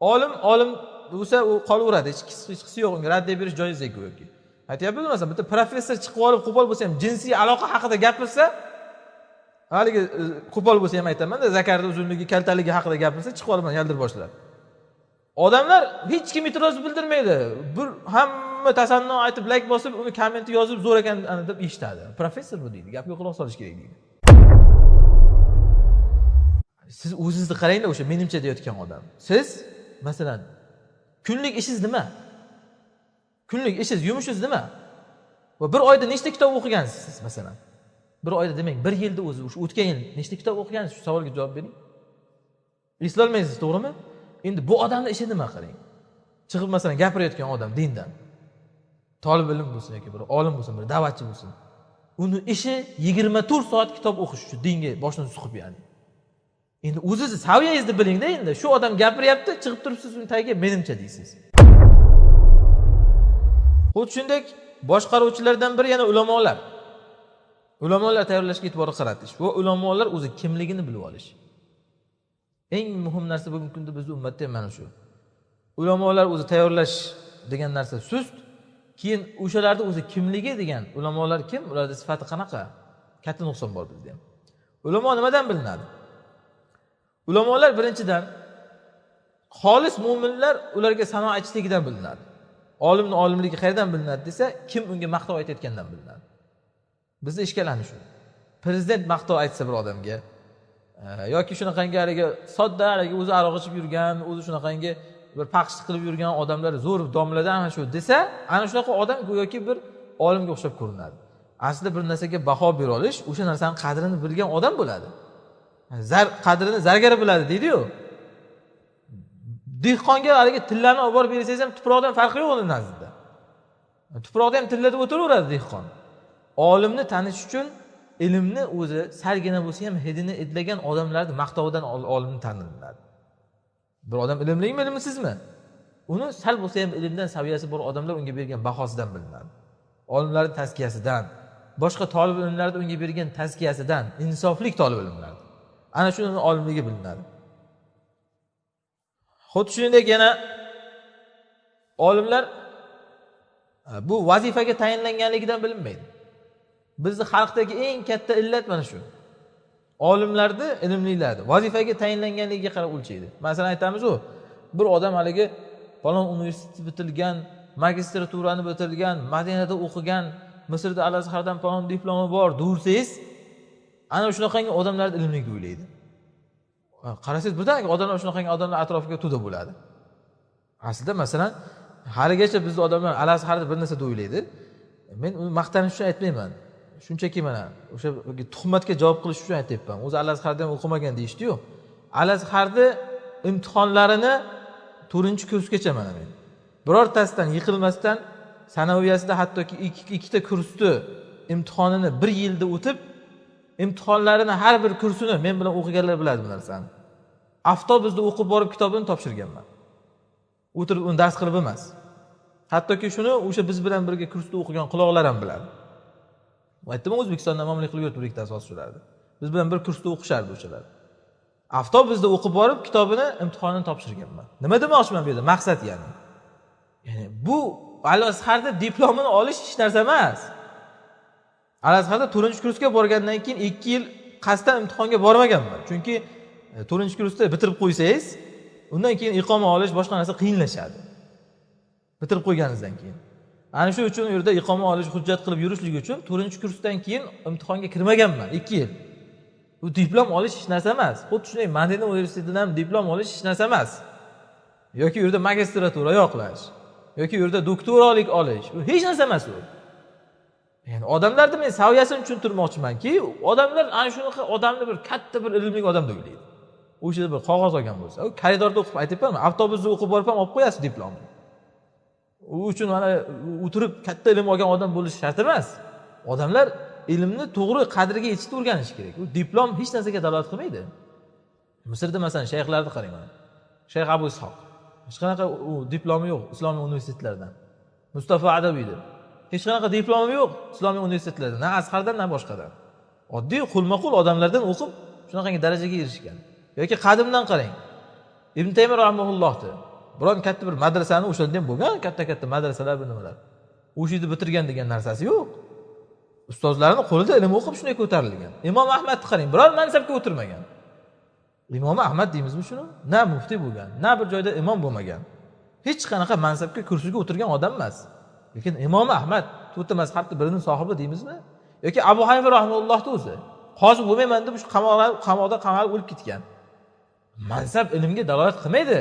olim olim bo'lsa u qolaveradi hech qisi yo'q unga raddiya berish joiz go'yoki aytyapmiz masalan bitta professor chiqib olib qo'pol bo'lsa ham jinsiy aloqa haqida gapirsa haligi e, qo'pol bo'lsa ham aytamanda zakarni uzunligi kaltaligi haqida gapirsa chiqib olib yaldirib boshlaydi odamlar hech kim e'tiroz bildirmaydi. Bir hamma tasanno aytib layk bosib uni kommentni yozib zo'r ekan deb eshitadi. Professor bu deydi gapga quloq solish kerak deydi. Siz o'zingizni qaranglar o'sha menimcha deyotgan odam. Siz masalan kunlik ishingiz nima? Kunlik ishingiz yumushingiz nima? Va bir oyda nechta kitob o'qigansiz siz masalan? Bir oyda demang bir yilda o'zi o'sha o'tgan yil nechta kitob o'qigansiz? Shu savolga javob bering. Eslolmaysiz to'g'rimi? Endi bu odamni ishi nima qarang? Chiqib masalan gapirayotgan odam dindan. Tolib ilm bo'lsin yoki bir olim bo'lsin bir da'vatchi bo'lsin. Uni ishi yigirma to'rt soat kitob o'qish shu dinga boshini suqib ya'ni. Endi o'zizni saviyangizni bilingda endi shu odam gapiryapti chiqib turibsiz uni tagiga menimcha deysiz. Xuddi shuningdek boshqaruvchilardan biri yana ulamolar. Ulamolar tayyorlashga e'tibor qaratish va ulamolar o'zi kimligini bilib olish. Eng muhim narsa bugungi kunda bizni ummatda ham mana shu. Ulamolar o'zi tayyorlash degan narsa sust keyin o'shalarni o'zi kimligi degan ulamolar kim? Ularni sifati qanaqa? Katta nuqson bor bizda ham. Ulamo nimadan bilinadi? Ulamolar birinchidan xolis mo'minlar ularga sano aytishligidan bilinadi. Olimni olimligi qayerdan bilinadi desa kim unga maqtov aytayotgandan bilinadi. Bizni ishkalani shu. Prezident maqtov aytsa bir odamga e, yoki shunaqangi haligi sodda haligi o'zi aroq ichib yurgan o'zi shunaqangi bir paqishlik qilib yurgan odamlar zo'r domladan ana shu desa ana shunaqa odam go'yoki bir olimga o'xshab ko'rinadi. Aslida bir narsaga baho bera olish o'sha narsani qadrini bilgan odam bo'ladi. Zar qadrini zargar biladi deydiyu. Dehqonga haligi tillani olib borib bersangiz ham tuproqdan farqi yo'q uni nazdida. Tuproqda ham tillada o'tiraveradi dehqon. Olimni tanish uchun ilmni o'zi salgina bo'lsa ham hidini idlagan odamlarni maqtovidan olimni taniladi. Bir odam ilmlimi ilmsizmi? Uni sal bo'lsa ham ilmdan saviyasi bor odamlar unga bergan bahosidan bilinadi. Olimlarni tazkiyasidan boshqa tolib ilmlarni unga bergan tazkiyasidan insoflik tolib ilmlar ana shuni olimligi bilinadi. Xuddi shuningdek yana olimlar e, bu vazifaga tayinlanganligidan bilinmaydi. Bizni xalqdagi eng katta illat mana shu. Olimlarni ilmlilarni vazifaga tayinlanganligiga qarab o'lchaydi. Masalan aytamizu bir odam haligi falon universitetni bitirgan magistraturani bitirgan madinada o'qigan misrda al azhardan falon diplomi bor deversangiz ana shunaqangi odamlarni deb o'ylaydi qarasangiz birdaniga odamlar shunaqangi odamlar atrofiga to'da bo'ladi. Aslida masalan haligacha bizni odamlar alasi har bir deb o'ylaydi men uni maqtanish uchun aytmayman. Shunchaki mana o'sha tuhmatga javob qilish uchun aytyapman o'zi al ham o'qimagan deyishdiyu. Al azharni imtihonlarini to'rtinchi kursgacha mana men. Birortasidan yiqilmasdan sanaviyasida hattoki ikkita kursni imtihonini bir yilda o'tib imtihonlarini har bir kursini men bilan o'qiganlar biladi bu narsani. Avtobusda o'qib borib kitobini topshirganman. O'tirib uni dars qilib emas. Hattoki shuni o'sha biz bilan birga kursda o'qigan quloqlar ham biladi. Aytdim o'zbekistonda mamlik qilib yuribdi ikkita asoschilarni biz bilan bir kursda o'qishardi o'shalar. Avtobusda o'qib borib kitobini imtihonini topshirganman. Nima demoqchiman bu yerda? Maqsad ya'ni. Ya'ni bu al azharni diplomini olish hech narsa emas. Al to'rtinchi kursga borgandan keyin ikki yil qasddan imtihonga bormaganman. Chunki e, to'rtinchi kursda bitirib qo'ysangiz undan keyin iqoma olish boshqa narsa qiyinlashadi. Bitirib qo'yganingizdan keyin. Ana shu uchun u yerda iqoma olish hujjat qilib yurishlik uchun to'rtinchi kursdan keyin imtihonga kirmaganman ikki yil. Bu diplom olish hech narsa emas. Xuddi shunday madina universitetidan ham diplom olish hech narsa emas. Yoki u yerda magistratura yoqlash yoki u yerda doktoralik olish bu hech narsa emas u. ya'ni odamlarni men saviyasini tushuntirmoqchimanki odamlar ana shunaqa odamni bir katta bir ilmli odam deb o'ylaydi. O'sha bir qog'oz olgan bo'lsa u koridorda o'qib aytyapmanmi avtobusda o'qib borib ham olib qo'yasiz diplomni. U uchun mana o'tirib katta ilm olgan odam bo'lishi shart emas. Odamlar ilmni to'g'ri qadriga yetishni o'rganishi kerak. U diplom hech narsaga dalolat qilmaydi. Misrda masalan shayxlarni qarang mana. Shayx abu ishoq hech qanaqa u diplomi yo'q islomiy universitetlardan mustafa adabiydi hech qanaqa diplomi yo'q. Islomiy universitetlarda na azhardan na boshqadan. Oddiy qo'lma qo'l odamlardan o'qib shunaqangi darajaga erishgan. Yoki qadimdan qarang. Ibn taymiy rahmaullohni biron katta bir madrasani o'shanda ham bo'lgan katta katta madrasalar bir nimalar. O'sha yerda bitirgan degan narsasi yo'q. Ustozlarni qo'lida ilm o'qib shunday ko'tarilgan. Imom ahmadni qarang biror mansabga o'tirmagan. Imom ahmad deymizmi shuni? Na muftiy bo'lgan na bir joyda imom bo'lmagan. Hech qanaqa mansabga kursiga o'tirgan odam emas. Lekin imom ahmad to'rtta mazhabni birini sohibi deymizmi? Yoki abu hanifa rahimullohni o'zi qozi bo'lmayman deb shu qamoqda qamoqda qamalib o'lib ketgan. Mansab ilmga dalolat qilmaydi.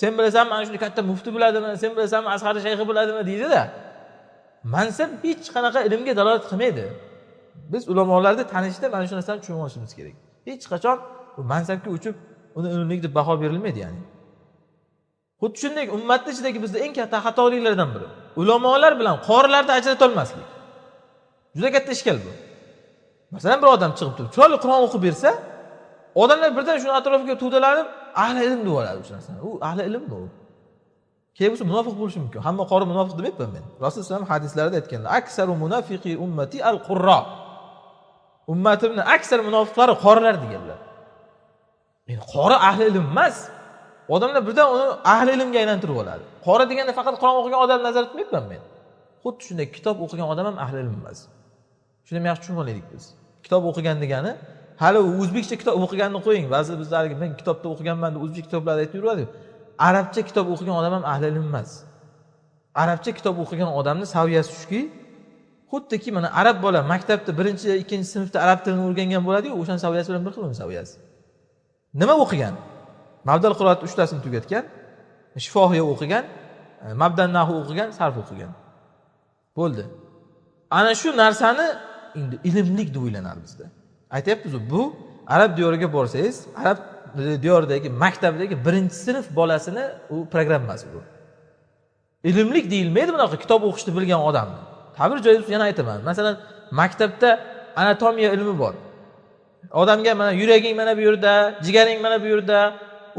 Sen bilasanmi mana shunday katta mufti biladimi sen bilasanmi asqari shayxi biladimi deydida mansab hech qanaqa ilmga dalolat qilmaydi. Biz ulamolarni tanishda mana shu narsani tushunib olishimiz kerak. Hech qachon bu mansabga uchib uni ilmlik deb baho berilmaydi ya'ni. Xuddi shunday ummatni ichidagi bizni eng katta xatoliklardan biri. Ulamolar bilan qorilarni ajratolmaslik juda katta ishkal bu. Masalan bir odam chiqib turib chiroyli qur'on o'qib bersa odamlar birdan shuni atrofiga to'dalanib ahli ilm deb oladi o'sha narsani. U ahli ilmmi u keyin bo'lsa munofiq bo'lishi mumkin. Hamma qori munofiq demayapman men. Rasululloh alayhi hadislarida aytganlar aksaru munafiqi ummati al qurro ummatimni aksar munofiqlari qorilar deganlar. Endi qori ahli ilm emas. Odamlar birdan uni ahli ilmga aylantirib oladi. Qori deganda faqat qur'on o'qigan odamni nazarda tutmayapman men. Xuddi shunday kitob o'qigan odam ham ahli ilm emas. Shuni ham yaxshi tushunib olaylik biz. Kitob o'qigan degani hali o'zbekcha kitob o'qiganini qo'ying. Ba'zi bizda haligi men kitobda o'qiganman deb o'zbek kitoblarni aytib yuradi arabcha kitob o'qigan odam ham ahli ilm emas. Arabcha kitob o'qigan odamni saviyasi shuki xuddiki mana arab bola maktabda birinchi ikkinchi sinfda arab tilini o'rgangan bo'ladiyu o'shani saviyasi bilan bir xil uni saviyasi. Nima o'qigan? Mabdal qiroat uchtasini tugatgan shifohiya o'qigan e, mabdan nahu o'qigan sarf o'qigan. Bo'ldi. Ana shu narsani endi ilmlik deb o'ylanadi bizda. Aytyapmizu bu arab diyoriga borsangiz arab diyoridagi maktabdagi birinchi sinf bolasini u programmasi bu. Ilmlik deyilmaydi bunaqa kitob o'qishni bilgan odamni ta'bir joiz yana aytaman. Masalan maktabda anatomiya ilmi bor. Odamga mana yuraging mana bu yerda jigaring mana bu yerda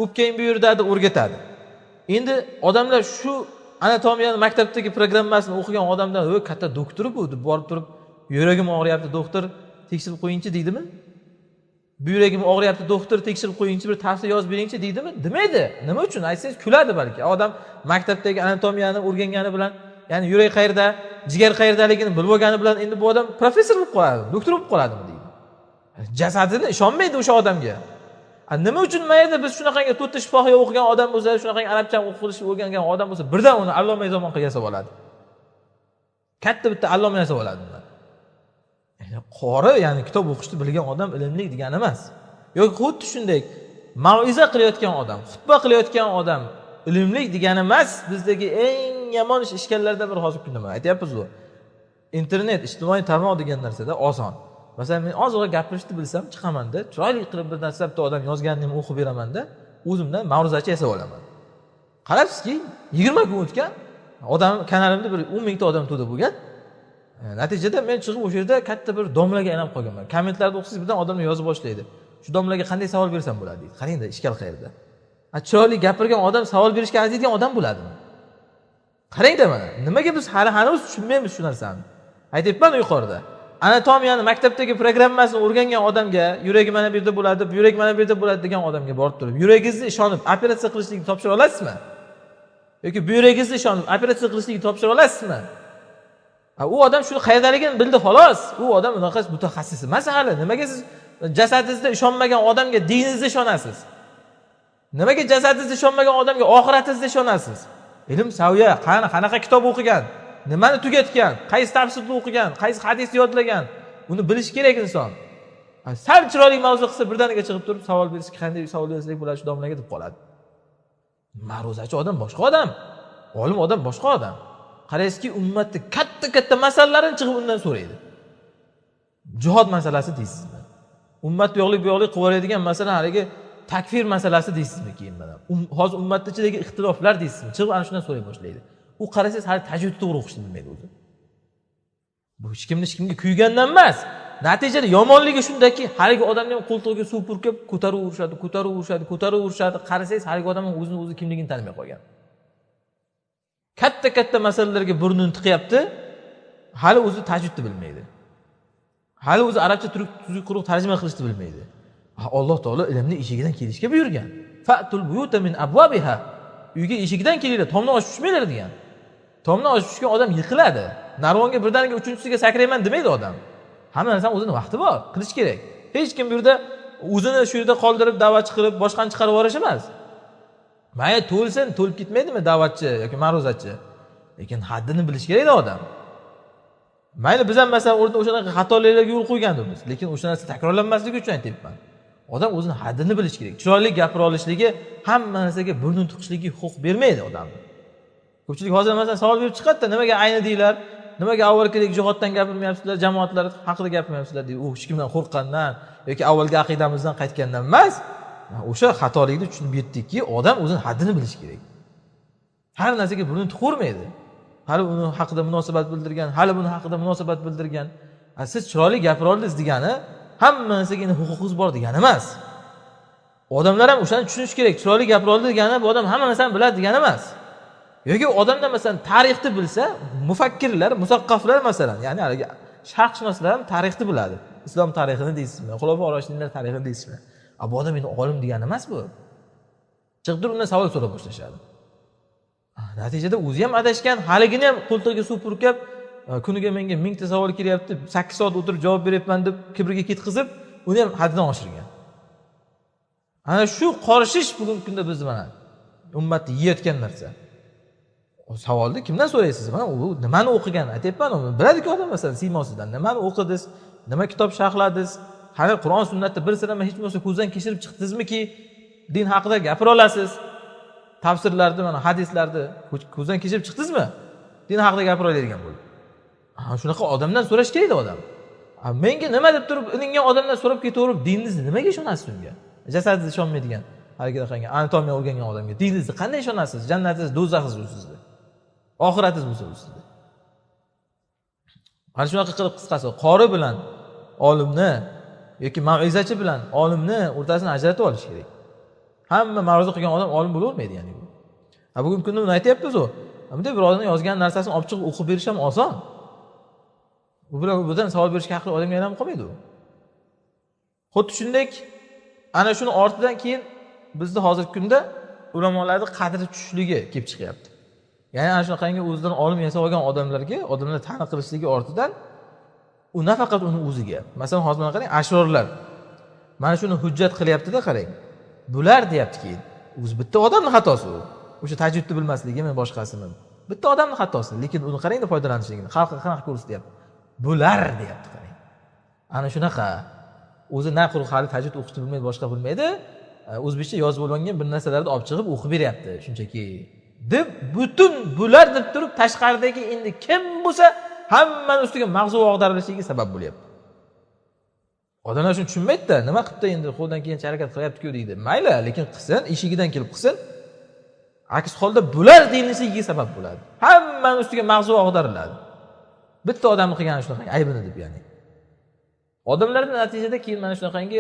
o'pkang bu yerda deb o'rgatadi. Endi odamlar shu anatomiyani maktabdagi programmasini o'qigan odamdan o katta doktor bu deb borib turib yuragim og'riyapti doktor tekshirib qo'yingchi deydimi? Bu yuragim og'riyapti doktor tekshirib qo'yingchi bir tavsiya yozib beringchi deydimi? Demaydi. Nima uchun? Aytsangiz kuladi balki. Odam maktabdagi anatomiyani o'rgangani bilan ya'ni yurak qayerda jigar qayerdaligini bilib olgani bilan endi bu odam professor bo'lib qoladi doktor bo'lib qoladimi deydi. Jasadini ishonmaydi o'sha odamga. Nima uchun mayli biz shunaqangi to'rtta shifohiya o'qigan odam bo'lsa shunaqangi arabcha o'qishni o'rgangan odam bo'lsa birdan uni alloma zamon qilib yasab oladi. Katta bitta alloma yasab oladi qori ya'ni kitob o'qishni bilgan odam ilmli degani emas. Yoki xuddi shunday maviza qilayotgan odam xutba qilayotgan odam ilmli degani emas bizdagi eng yomon ish ishkallardan biri hozirgi kunda. Man aytyapmizu internet ijtimoiy tarmoq degan narsada oson. Masalan men ozroq gapirishni bilsam chiqamanda chiroyli qilib bir narsa bitta odam yozganini ham o'qib beramanda o'zimdan ma'ruzachi yasab olaman. Qarabsizki yigirma kun o'tgan odam kanalimda bir o'n mingta odam to'da bo'lgan e, natijada men chiqib o'sha yerda katta bir domlaga aylanib qolganman. Kommentlarni o'qisangiz birdan odamlar yozib boshlaydi. Shu domlaga qanday savol bersam bo'ladi deydi. Qarangda ishkal qayerda? Chiroyli gapirgan odam savol berishga arziydigan odam bo'ladimi? Qarangda mana nimaga biz hali hanuz tushunmaymiz shu narsani? Aytyapman yuqorida. Anatomiyani maktabdagi programmasini o'rgangan odamga yuragi mana bu yerda bo'ladi yurak mana bu yerda bo'ladi degan odamga borib turib yuragingizni ishonib operatsiya qilishlikni topshira olasizmi? Yoki buyragingizni ishonib operatsiya qilishlikni topshira olasizmi? U odam shuni qayerdaligini bildi xolos. U odam unaqa mutaxassis emas hali. Nimaga siz jasadingizda ishonmagan odamga diningizda ishonasiz? Nimaga jasadingizda ishonmagan odamga oxiratingizda ishonasiz? Ilm saviya qani qanaqa kitob o'qigan? Nimani tugatgan? Qaysi tafsirni o'qigan? Qaysi hadisni yodlagan? Buni bilishi kerak inson. Sal chiroyli mavzu qilsa birdaniga chiqib turib savol berishga qanday savol bersak bo'ladi shu domlaga deb qoladi. Ma'ruzachi odam boshqa odam. Olim odam boshqa odam. Qaraysizki ummatni katta katta masalalarini chiqib undan so'raydi. Jihod masalasi deysizmi? Ummat bu yoqlik bu yoqlik qilib yuboradigan masala haligi takfir masalasi deysizmi keyin mana? Um, hozir ummatni ichidagi ixtiloflar deysizmi? Chiqib ana shundan so'ray boshlaydi. U qarasangiz hali tajvidni to'g'ri o'qishni bilmaydi o'zi. Bu hech kimni hech kimga kuygandan emas. Natijada yomonligi shundaki haligi odamni ham qo'ltig'iga suv purkab ko'taraverishadi ko'taraverishadi ko'taraverishadi qarasangiz haligi odam o'zini o'zi kimligini tanimay qolgan. Katta katta masalalarga burnini tiqyapti hali o'zi tajvidni bilmaydi. Hali o'zi arabcha tuzuk quruq tarjima qilishni bilmaydi. Alloh taolo ilmni eshigidan kelishga buyurgan. Fatul buyuta min abvabiha uyga eshigidan kelinglar tomni ochib tushmanglar degan. Tomni oshib tushgan odam yiqiladi. Narvonga birdaniga uchinchisiga sakrayman demaydi odam. Hamma narsani o'zini vaqti bor qilish kerak. Hech kim bu yerda o'zini shu yerda qoldirib da'vatchi qilib boshqani chiqarib yuborish emas. Mayli to'lsin to'lib ketmaydimi da'vatchi yoki ma'ruzachi lekin haddini bilish kerakda odam. Mayli biz ham masalan o'rta o'shanaqa xatoliklarga yo'l qo'yganmiz lekin o'sha narsa takrorlanmasligi uchun aytyapman. Odam o'zini haddini bilishi kerak. Chiroyli gapira olishligi hamma narsaga burnini tiqishligi huquq bermaydi odamni ko'pchilik hozir masalan savol berib chiqadida nimaga ayni deylar nimaga avvalgidek jihoddan gapirmayapsizlar jamoatlar haqida gapirmayapsizlar deydi. U hech kimdan qo'rqqandan yoki avvalgi aqidamizdan qaytgandan emas. O'sha xatolikni tushunib yetdikki odam o'zini haddini bilishi kerak. Har narsaga burnini tiqavermaydi hali uni haqida munosabat bildirgan hali buni haqida munosabat bildirgan. Siz chiroyli gapira oldingiz degani hamma narsaga endi huquqingiz bor degani emas. Odamlar ham o'shani tushunishi kerak. Chiroyli gapira oldi degani bu odam hamma narsani biladi degani emas. Yoki odamlar masalan tarixni bilsa mufakkirlar musaqqaflar masalan ya'ni haligi sharqshunoslar ham tarixni biladi. Islom tarixini deysizmi? Xulofa roshidinlar tarixini deysizmi? Bu odam endi olim degani emas bu. Chiqib turib undan savol so'rab boshlashadi. Natijada o'zi ham adashgan haligini ham qo'ltig'iga suv purkab kuniga menga mingta savol kelyapti sakkiz soat o'tirib javob beryapman deb kibriga ketqizib uni ham haddidan oshirgan. Ana shu qorishish bugungi kunda bizni mana ummatni yeyotgan narsa. Savolni kimdan so'raysiz? Mana u nimani o'qigan? Aytyapman biladiku odam masalan siymosidan nimani o'qidingiz nima kitob sharhladingiz hali qur'on sunnatni bir sirama hech bo'lmasa ko'zdan kechirib chiqdingizmiki? Din haqida gapira olasiz. Tafsirlarni mana hadislarni ko'zdan kechirib chiqdingizmi? Din haqida gapira oladigan bo'ldi. Shunaqa odamdan so'rash kerakda odam. Menga nima deb turib ilingan odamdan so'rab ketaverib diningizni nimaga ishonasiz unga? Jasadingiz ishonmaydigan haligi anatomiya o'rgangan odamga diningizni qanday ishonasiz? Jannatingiz do'zaxingiz u sizni. Oxiratingiz bo'lsa ustida mana shunaqa qilib qisqasi qori bilan olimni yoki mavizachi bilan olimni o'rtasini ajratib olish kerak. Hamma ma'ruza qilgan odam olim bo'lavermaydi ya'ni bu. Bugungi kunda uni aytyapmizu. Bunday birovni yozgan narsasini olib chiqib o'qib berish ham oson. U bilan budan savol berishga haqli odamga aylanib qolmaydi u. Xuddi shuningdek ana shuni ortidan keyin bizni hozirgi kunda ulamolarni qadri tushishligi kelib chiqyapti. Ya'ni ana shunaqangi o'zidan olim yasab olgan odamlarga odamlar tani qilishligi ortidan u nafaqat uni o'ziga. Masalan hozir mana qarang ashvorlar mana shuni hujjat qilyaptida qarang. Bular deyapti keyin o'zi bitta odamni xatosi u. O'sha tajvidni bilmasligimi boshqasimi? Bitta odamni xatosi lekin uni qarangda foydalanishligini xalqqa qanaqa ko'rsatyapti bular deyapti qarang. Ana shunaqa. O'zi na quruq hali tajvid o'qishni bilmaydi boshqa bilmaydi o'zbekcha yozib olingan bir narsalarni olib chiqib o'qib beryapti shunchaki. Deb butun bular deb turib tashqaridagi endi kim bo'lsa hammani ustiga mag'zu og'darilishiga sabab bo'lyapti. Odamlar shuni tushunmaydida nima qilibdi endi qo'ldan kelgancha harakat qilyaptiku deydi. Mayli lekin qilsin eshigidan kelib qilsin. Aks holda bular deyilishiga sabab bo'ladi. Hammani ustiga mag'zu og'dariladi bitta odamni qilgani shunaqa aybini deb ya'ni? Odamlarni natijada keyin mana shunaqangi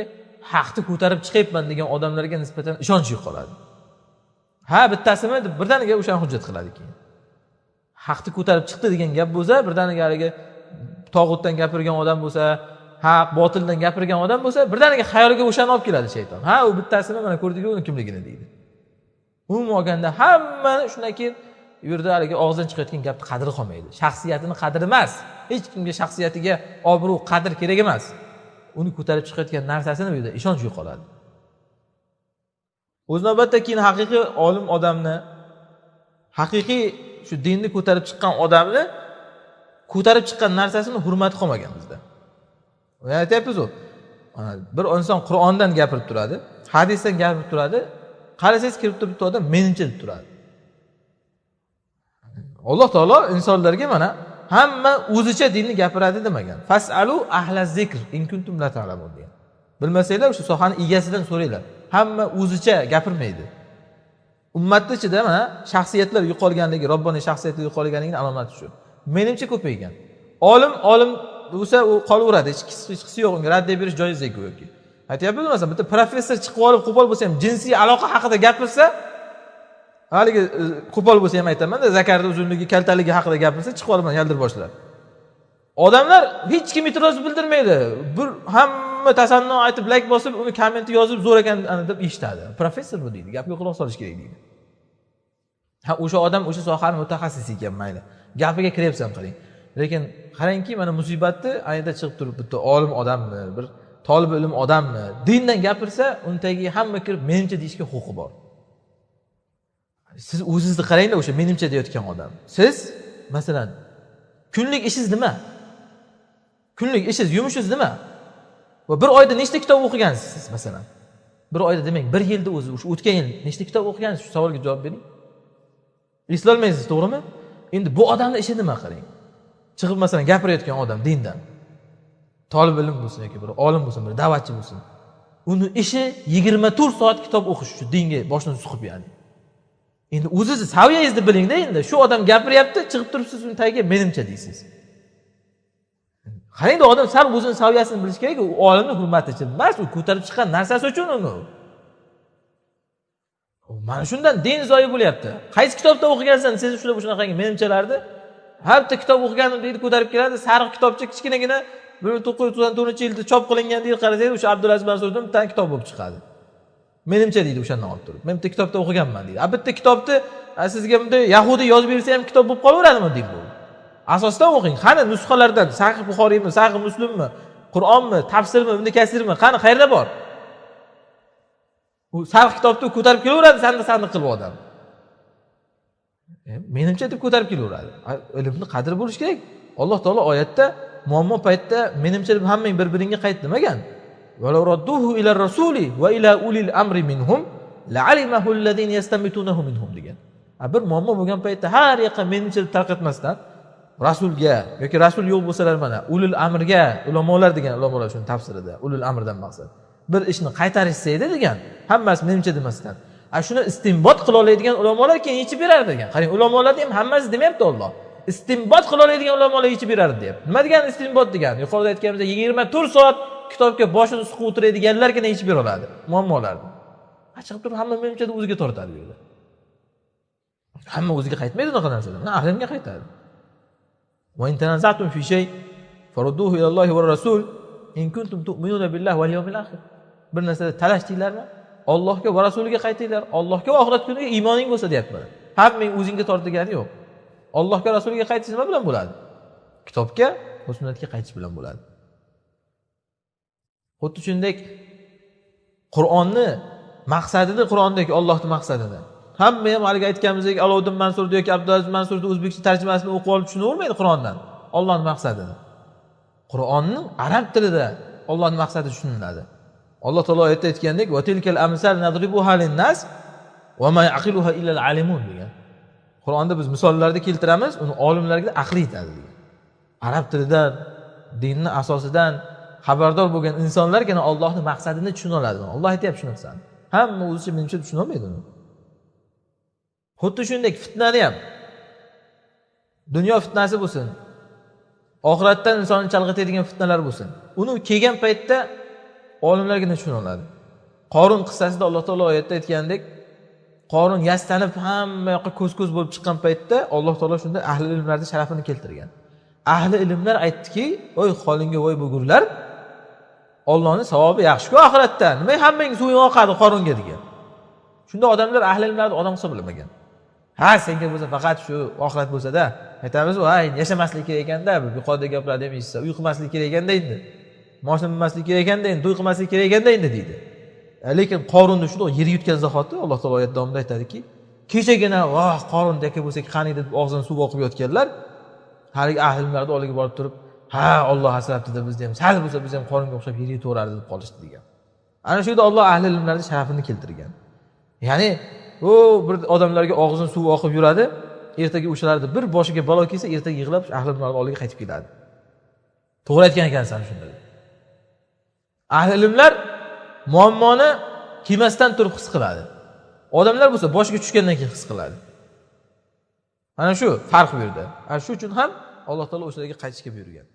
haqni ko'tarib chiqyapman degan odamlarga nisbatan ishonch yo'qoladi. Ha bittasimi deb birdaniga o'shani hujjat qiladi keyin haqni ko'tarib chiqdi degan gap bo'lsa birdaniga haligi tog'utdan gapirgan odam bo'lsa haq botildan gapirgan odam bo'lsa birdaniga xayoliga o'shani olib keladi shayton. Ha u bittasini mana ko'rdikku uni kimligini deydi. Umuman olganda hammani shundan keyin u yerda haligi og'zidan chiqayotgan gapni qadri qolmaydi. Shaxsiyatini qadri emas. Hech kimga shaxsiyatiga obro' qadr kerak emas. Uni ko'tarib chiqayotgan narsasini bu yerda ishonch yo'qoladi. O'z navbatda keyin haqiqiy olim odamni haqiqiy shu dinni ko'tarib chiqqan odamni ko'tarib chiqqan narsasini hurmati qolmagan bizda. Aytyapmizu bir inson qur'ondan gapirib turadi hadisdan gapirib turadi qarasangiz kirib turib bitta odam menimcha deb turadi. Alloh taolo insonlarga mana hamma o'zicha dinni gapiradi demagan. Fasalu ahla zikr in kuntum la ta'lamun degan. Bilmasanglar o'sha sohani egasidan so'ranglar. Hamma o'zicha gapirmaydi. Ummatni ichida mana shaxsiyatlar yo'qolganligi robboniy shaxsiyati yo'qolganligini alomati shu menimcha ko'paygan. Olim olim bo'lsa u qolaveradi hechqisi yo'q unga raddiya berish joizku go'yoki. Aytyapmiz masalan bitta professor chiqib olib qo'pol bo'lsa ham jinsiy aloqa haqida gapirsa haligi e, qo'pol bo'lsa ham aytamanda zakarni uzunligi kaltaligi haqida gapirsa chiqib olib yaldir boshlar odamlar hech kim e'tiroz bildirmaydi. Bir hamma tasanno aytib layk bosib uni kommentni yozib zo'r ekan deb eshitadi. Professor bu deydi gapiga quloq solish kerak deydi. Ha o'sha odam o'sha sohani mutaxassisi ekan mayli. Gapiga kiryapsan qiling. Lekin qarangki mana musibatni ayda chiqib turib bitta olim odammi bir tolib ilm odammi dindan gapirsa uni tagiga hamma kirib menimcha deyishga huquqi bor. Siz o'zingizni qarangda o'sha menimcha deyotgan odam. Siz masalan kunlik ishingiz nima? Kunlik ishingiz yumushingiz nima? Va bir oyda nechta kitob o'qigansiz siz masalan? Bir oyda demang bir yilda o'zi o'sha o'tgan yil nechta kitob o'qigansiz? Shu savolga javob bering. Eslolmaysiz to'g'rimi? Endi bu odamni ishi nima qarang? Chiqib masalan gapirayotgan odam dindan. Tolib ilm bo'lsin yoki bir olim bo'lsin bir da'vatchi bo'lsin. Uni ishi yigirma to'rt soat kitob o'qish shu dinga boshini suqib ya'ni. Endi o'zizni saviyangizni bilingda endi shu odam gapiryapti chiqib turibsiz uni tagiga menimcha deysiz. Qarangda odam sal o'zini saviyasini bilishi kerak u olimni hurmati uchun. Emas u ko'tarib chiqqan narsasi uchun uni. Mana shundan din zoyi bo'lyapti. Qaysi kitobda o'qigansan siz shular shunaqangi menimchalarni. Har bitta kitob o'qiganim deydi ko'tarib keladi sariq kitobcha kichkinagina bir ming to'qqiz yuz to'qson to'rtinchi yilda chop qilingan deydi qarasangiz o'sha abdulaziz mansurdan bitta kitob bo'lib chiqadi. Menimcha deydi o'shandan olib turib. Men bitta kitobda o'qiganman deydi. A bitta kitobni sizga bunday yahudiy yozib bersa ham kitob bo'lib qolaveradimi deydi bu. Asosdan o'qing. Qani nusxalardan? Sahih buxoriymi sahih muslimmi? Qur'onmi tafsirmi ibn kasirmi? Qani qayerda bor? U sarh kitobni ko'tarib kelaveradi sandiq sandiq qilib odam. E, menimcha deb ko'tarib kelaveradi. Ilmni qadri bo'lishi kerak. Alloh taolo oyatda muammo paytda menimcha deb hammang bir biringga qayt demagan degan. Bir muammo bo'lgan paytda har yoqqa menimcha deb tarqatmasdan rasulga yoki rasul yo'q bo'lsalar mana ulul amrga ulamolar degan ulamolar shuni tafsirida ulul amrdan maqsad. Bir ishni qaytarishsa edi degan hammasi menimcha demasdan. Ana shuni istinbot qila oladigan ulamolar keyin yechib beradi degan. Qarang ulamolarni ham hammasi demayapti olloh istinbot qila oladigan ulamolar yechib beradi deyapti. Nima degani istinbot degani yuqorida aytganimizdek yigirma to'rt soat kitobga boshini suqib o'tiradiganlargina yechib bera oladi muammolarni. Chiqib turib hamma menimcha o'ziga tortadi bu yerda hamma o'ziga qaytmaydi unaqa narsadan ahlimga qaytadi وإن تنازعتم في شيء فردوه إلى الله والرسول إن كنتم تؤمنون بالله واليوم الآخر bir narsada talashdinglarmi ollohga va rasuliga qaytinglar ollohga va oxirat kuniga iymoning bo'lsa deyapman hammang o'zingga tortigani yo'q ollohga rasuliga qaytish nima bilan bo'ladi kitobga va sunnatga qaytish bilan bo'ladi xuddi shuningdek qur'onni maqsadini qur'ondagi ollohni maqsadini hamma ham haligi aytganimizdek aloviddin mansurni yoki abdulaziz mansurni o'zbekcha tarjimasini o'qib olib tushunavermaydi qur'ondan. Ollohni maqsadi. Qur'onni arab tilida ollohni maqsadi tushuniladi. Alloh taolo oyatda aytgandek degan. Qur'onda biz misollarni keltiramiz uni olimlarga aqli yetadi degan. Arab tilidan dinni asosidan xabardor bo'lgan insonlargina ollohni maqsadini tushuna oladi olloh aytyapti shu narsani hamma o'zicha menimcha tushunolmaydi uni. Xuddi shuningdek fitnani ham. Dunyo fitnasi bo'lsin. Oxiratdan insonni chalg'itadigan fitnalar bo'lsin. Uni kelgan paytda olimlargina tushunoladi qorun qissasida alloh taolo oyatda aytgandek qorun yastanib hamma yoqqa ko'z ko'z bo'lib chiqqan paytda alloh taolo shunda ahli ilmlarni sharafini keltirgan. Ahli ilmlar aytdiki voy holingga voy bo'lgurlar ollohni savobi yaxshiku oxiratda. Nima hammang suving oqadi qorunga? degan. Shunda odamlar ahli ilmlarni odam hisoblamagan ha senga bo'lsa faqat shu oxirat bo'lsada aytamiz ay yashamaslik kerak ekanda yuqoridagi gaplarni ham eshitsa uy qilmaslik kerak ekanda endi moshina minmaslik kerak ekanda endi to'y qilmaslik kerak ekanda endi deydi. E, lekin qorunni shundoq yer yutgan zahoti alloh taolo oyat davomida aytadiki kechagina voh qorin aka bo'lsak qani deb og'zini suv oqib yotganlar haligi ahli ilmlarni oldiga borib turib ha olloh asrabdida bizni ham sal bo'lsa biz ham qoringa o'xshab yer yutaverardi deb qolishdi degan. Ana shu yerda olloh ahli ilmlarni sharafini keltirgan. Ya'ni u bir odamlarga og'zini suv oqib yuradi. Ertaga o'shalarni bir boshiga balo kelsa ertaga yig'lab ahli ilmlarni oldiga qaytib keladi. To'g'ri aytgan ekansan shunda ahli ilmlar muammoni kelmasdan turib his qiladi. Odamlar bo'lsa boshiga tushgandan keyin his qiladi. Mana shu farq bu yerda. Ana shu uchun ham alloh taolo o'shalarga qaytishga buyurgan